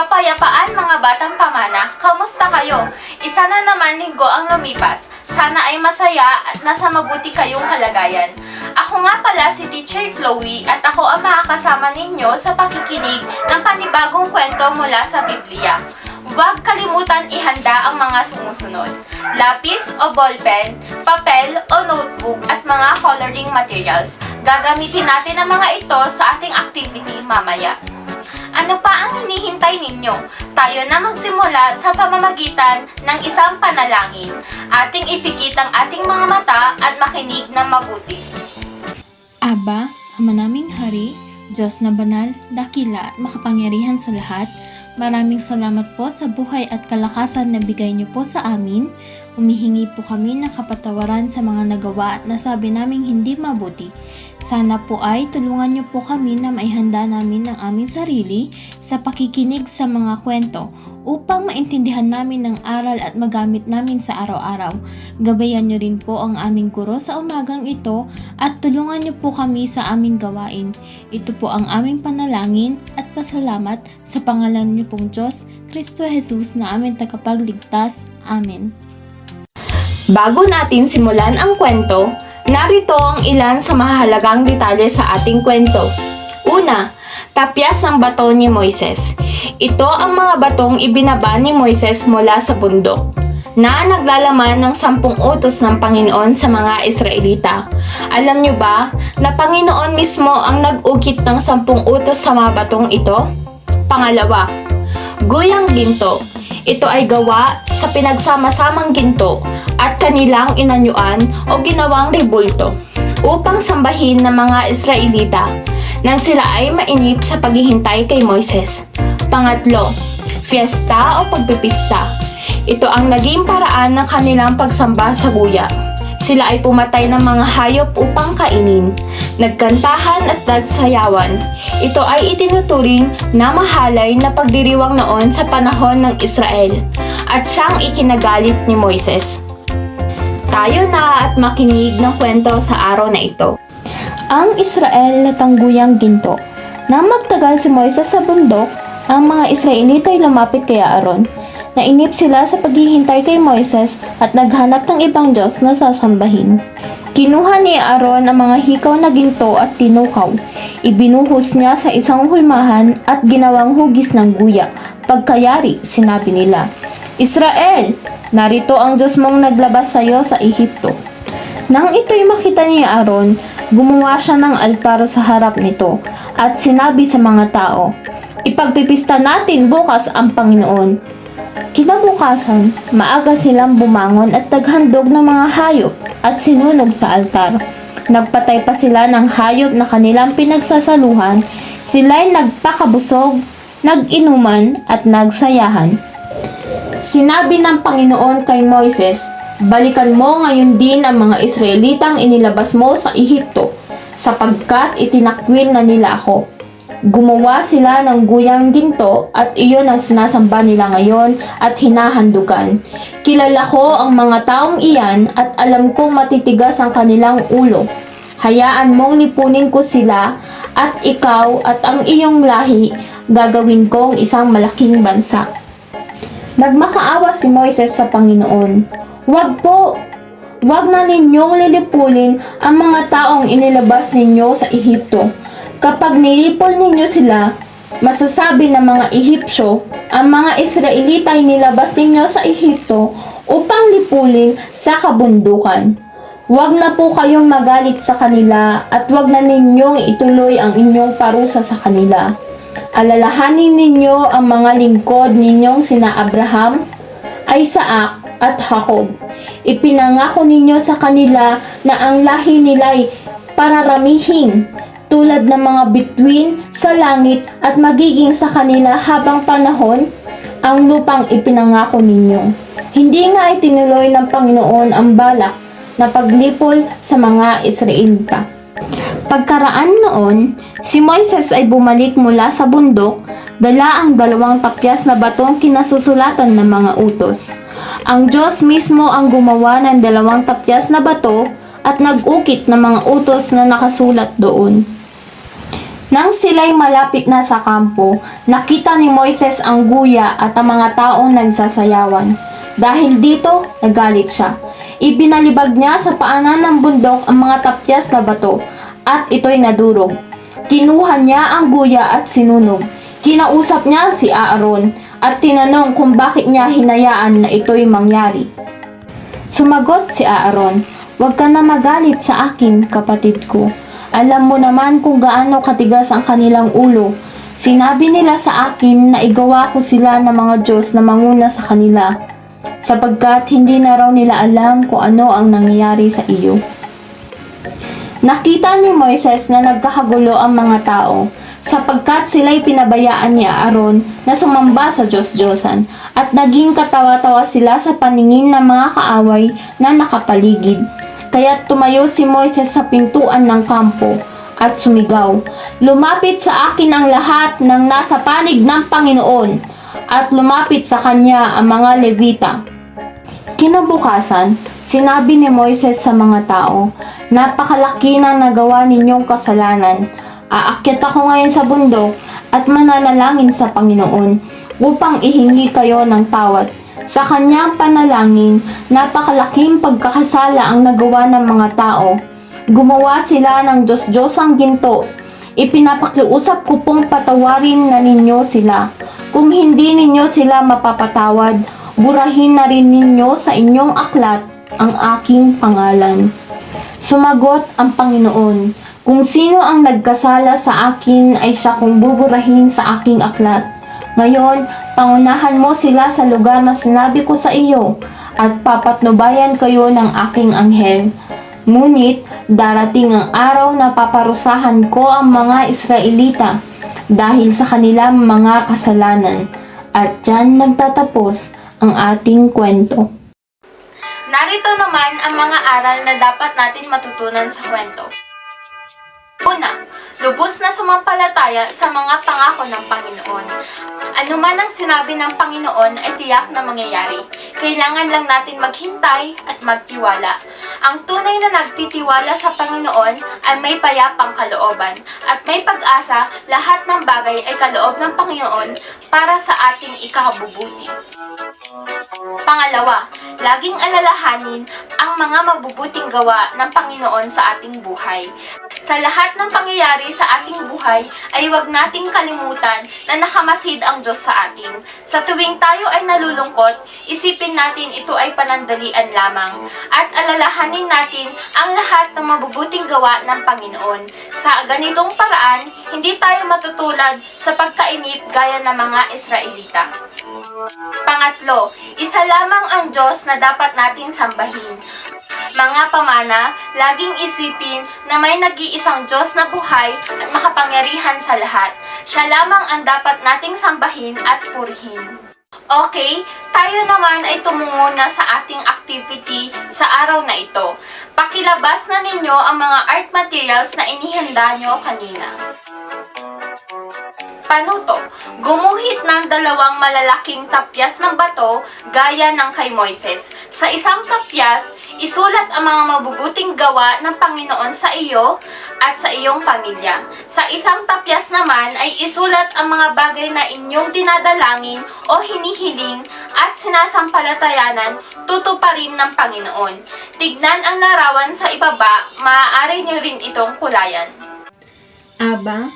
Kapayapaan mga batang pamana, kamusta kayo? Isa na naman linggo ang lumipas. Sana ay masaya at nasa mabuti kayong kalagayan. Ako nga pala si Teacher Chloe at ako ang makakasama ninyo sa pakikinig ng panibagong kwento mula sa Biblia. Huwag kalimutan ihanda ang mga sumusunod. Lapis o ballpen, papel o notebook at mga coloring materials. Gagamitin natin ang mga ito sa ating activity mamaya. Ano pa ang hinihintay ninyo? Tayo na magsimula sa pamamagitan ng isang panalangin. Ating ipikit ang ating mga mata at makinig ng mabuti. Aba, Ama naming Hari, Diyos na banal, dakila at makapangyarihan sa lahat, maraming salamat po sa buhay at kalakasan na bigay niyo po sa amin. Humihingi po kami ng kapatawaran sa mga nagawa at nasabi naming hindi mabuti. Sana po ay tulungan niyo po kami na maihanda namin ng aming sarili sa pakikinig sa mga kwento upang maintindihan namin ng aral at magamit namin sa araw-araw. Gabayan niyo rin po ang aming guro sa umagang ito at tulungan niyo po kami sa aming gawain. Ito po ang aming panalangin at pasalamat sa pangalan niyo pong Diyos, Kristo Jesus na aming tagapagligtas. Amen. Bago natin simulan ang kwento, narito ang ilan sa mahalagang detalye sa ating kwento. Una, tapyas ng bato ni Moises. Ito ang mga batong ibinaba ni Moises mula sa bundok na naglalaman ng sampung utos ng Panginoon sa mga Israelita. Alam nyo ba na Panginoon mismo ang nag-ukit ng sampung utos sa mga batong ito? Pangalawa, guyang ginto. Ito ay gawa sa pinagsama-samang ginto at kanilang inanyuan o ginawang rebulto upang sambahin ng mga Israelita nang sila ay mainip sa paghihintay kay Moises. Pangatlo, fiesta o pagpipista. Ito ang naging paraan ng kanilang pagsamba sa guya. Sila ay pumatay ng mga hayop upang kainin, nagkantahan at nagsayawan. Ito ay itinuturing na mahalay na pagdiriwang noon sa panahon ng Israel at siyang ikinagalit ni Moises. Tayo na at makinig ng kwento sa araw na ito. Ang Israel na tangguyang ginto. Nang magtagal si Moises sa bundok, ang mga Israelita ay lumapit kay Aaron. Nainip sila sa paghihintay kay Moises at naghanap ng ibang Diyos na sasambahin. Kinuha ni Aaron ang mga hikaw na ginto at tinukaw. Ibinuhos niya sa isang hulmahan at ginawang hugis ng guya. Pagkayari, sinabi nila, Israel, narito ang Diyos mong naglabas sa iyo sa Ehipto. Nang ito'y makita ni Aaron, gumawa siya ng altar sa harap nito at sinabi sa mga tao, Ipagpipista natin bukas ang Panginoon. Kinabukasan, maaga silang bumangon at naghandog ng mga hayop at sinunog sa altar. Nagpatay pa sila ng hayop na kanilang pinagsasaluhan, sila'y nagpakabusog, nag-inuman at nagsayahan. Sinabi ng Panginoon kay Moises, Balikan mo ngayon din ang mga Israelitang inilabas mo sa Ehipto, sapagkat itinakwil na nila ako. Gumawa sila ng guyang ginto at iyon ang sinasamba nila ngayon at hinahandugan. Kilala ko ang mga taong iyan at alam kong matitigas ang kanilang ulo. Hayaan mong lipunin ko sila at ikaw at ang iyong lahi gagawin kong isang malaking bansa. Nagmakaawa si Moises sa Panginoon. Huwag po! Huwag na ninyong lilipulin ang mga taong inilabas ninyo sa Ehipto. Kapag nilipol ninyo sila, masasabi ng mga Ehipsyo, ang mga Israelita ay nilabas ninyo sa Ehipto upang lipulin sa kabundukan. Huwag na po kayong magalit sa kanila at huwag na ninyong ituloy ang inyong parusa sa kanila. Alalahanin ninyo ang mga lingkod ninyong sina Abraham, Isaac at Jacob. Ipinangako ninyo sa kanila na ang lahi nila'y pararamihin tulad ng mga bituin sa langit at magiging sa kanila habang panahon ang lupang ipinangako ninyo. Hindi nga itinuloy ng Panginoon ang balak na paglipol sa mga Israelita. Pagkaraan noon, si Moises ay bumalik mula sa bundok, dala ang dalawang tapyas na batong kinasusulatan ng mga utos. Ang Diyos mismo ang gumawa ng dalawang tapyas na bato at nag-ukit ng mga utos na nakasulat doon. Nang sila'y malapit na sa kampo, nakita ni Moises ang guya at ang mga taong nagsasayawan. Dahil dito, nagalit siya. Ibinalibag niya sa paanan ng bundok ang mga tapyas na bato at ito'y nadurog. Kinuha niya ang guya at sinunog. Kinausap niya si Aaron at tinanong kung bakit niya hinayaan na ito'y mangyari. Sumagot si Aaron, Huwag ka na magalit sa akin, kapatid ko. Alam mo naman kung gaano katigas ang kanilang ulo. Sinabi nila sa akin na igawa ko sila ng mga Diyos na manguna sa kanila, sapagkat hindi na raw nila alam kung ano ang nangyayari sa iyo. Nakita ni Moises na nagkakagulo ang mga tao sapagkat sila'y pinabayaan ni Aaron na sumamba sa Diyos-Diyosan at naging katawa-tawa sila sa paningin ng mga kaaway na nakapaligid. Kaya tumayo si Moises sa pintuan ng kampo at sumigaw, Lumapit sa akin ang lahat ng nasa panig ng Panginoon at lumapit sa kanya ang mga Levita. Kinabukasan, sinabi ni Moises sa mga tao, Napakalaki ng nagawa ninyong kasalanan. Aakyat ako ngayon sa bundok at mananalangin sa Panginoon upang ihingi kayo ng tawad. Sa kanyang panalangin, napakalaking pagkakasala ang nagawa ng mga tao. Gumawa sila ng Diyos-Diyos ang ginto. Ipinapakiusap ko pong patawarin na ninyo sila. Kung hindi ninyo sila mapapatawad, burahin na rin ninyo sa inyong aklat ang aking pangalan. Sumagot ang Panginoon, Kung sino ang nagkasala sa akin ay siya kong buburahin sa aking aklat. Ngayon, pangunahan mo sila sa lugar na sinabi ko sa iyo at papatnubayan kayo ng aking anghel. Ngunit darating ang araw na paparusahan ko ang mga Israelita dahil sa kanilang mga kasalanan. At dyan nagtatapos ang ating kwento. Narito naman ang mga aral na dapat natin matutunan sa kwento. Una, lubos na sumampalataya sa mga pangako ng Panginoon. Ano man ang sinabi ng Panginoon ay tiyak na mangyayari. Kailangan lang natin maghintay at magtiwala. Ang tunay na nagtitiwala sa Panginoon ay may payapang kalooban at may pag-asa lahat ng bagay ay kaloob ng Panginoon para sa ating ikabubuti. Pangalawa, laging alalahanin ang mga mabubuting gawa ng Panginoon sa ating buhay. Sa lahat ng pangyayari sa ating buhay ay huwag nating kalimutan na nakamasid ang Diyos sa atin. Sa tuwing tayo ay nalulungkot, isipin natin ito ay panandalian lamang at alalahanin natin ang lahat ng mabubuting gawa ng Panginoon. Sa ganitong paraan, hindi tayo matutulad sa pagkainit gaya ng mga Israelita. Pangatlo, isa lamang ang Diyos na dapat natin sambahin. Mga pamana, laging isipin na may nag-iisang Diyos na buhay at makapangyarihan sa lahat. Siya lamang ang dapat nating sambahin at purihin. Okay, tayo naman ay tumungo na sa ating activity sa araw na ito. Pakilabas na ninyo ang mga art materials na inihanda nyo kanina. Panuto, gumuhit ng dalawang malalaking tapyas ng bato gaya ng kay Moises. Sa isang tapyas, isulat ang mga mabubuting gawa ng Panginoon sa iyo at sa iyong pamilya. Sa isang tapyas naman ay isulat ang mga bagay na inyong dinadalangin o hinihiling at sinasampalatayanan tutuparin ng Panginoon. Tignan ang larawan sa ibaba, maaari niyo rin itong kulayan. Aba,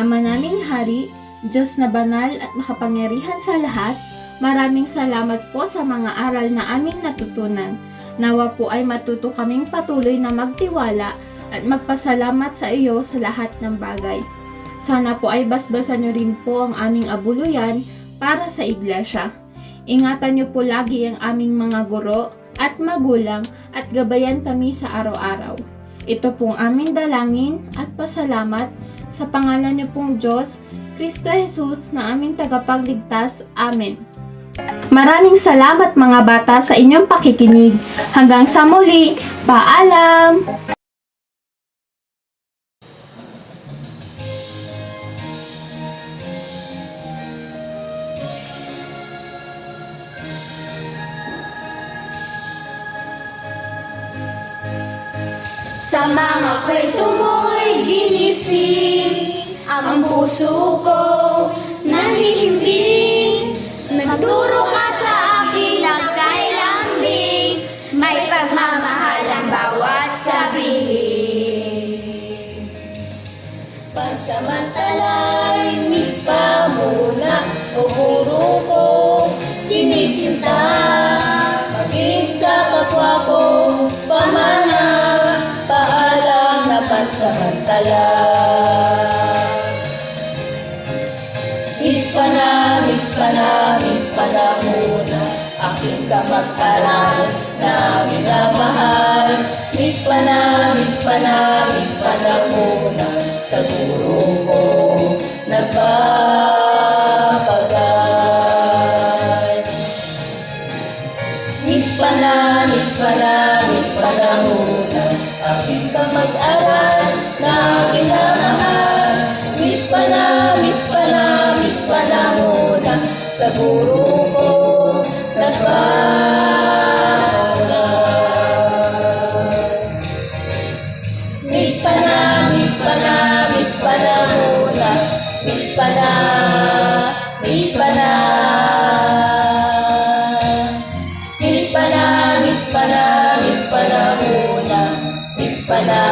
Ama naming Hari, Diyos na banal at makapangyarihan sa lahat, maraming salamat po sa mga aral na aming natutunan. Nawa po ay matuto kaming patuloy na magtiwala at magpasalamat sa iyo sa lahat ng bagay. Sana po ay basbasan niyo rin po ang aming abuluyan para sa iglesia. Ingatan niyo po lagi ang aming mga guro at magulang at gabayan kami sa araw-araw. Ito pong aming dalangin at pasalamat sa pangalan niyo pong Diyos, Kristo Jesus na aming tagapagligtas. Amen. Maraming salamat mga bata sa inyong pakikinig. Hanggang sa muli, paalam! Sa mga kwento mo'y ginising Ang puso ko nahihimbing Nagturo ka sa akin nagkailambing May pagmamahal ang bawat sabihin Pansamantalay, miss pa muna. O guro ko, sinisinta. Maging sa kapwa ko, pamana. Paalam na pansamantala Aking kamag-aral na minamahal Miss pa na, miss pa na, miss pa na muna Sa guro ko. Nagpapagal miss pa na Miss pa na, miss pa na, miss pa na muna. Miss pa na,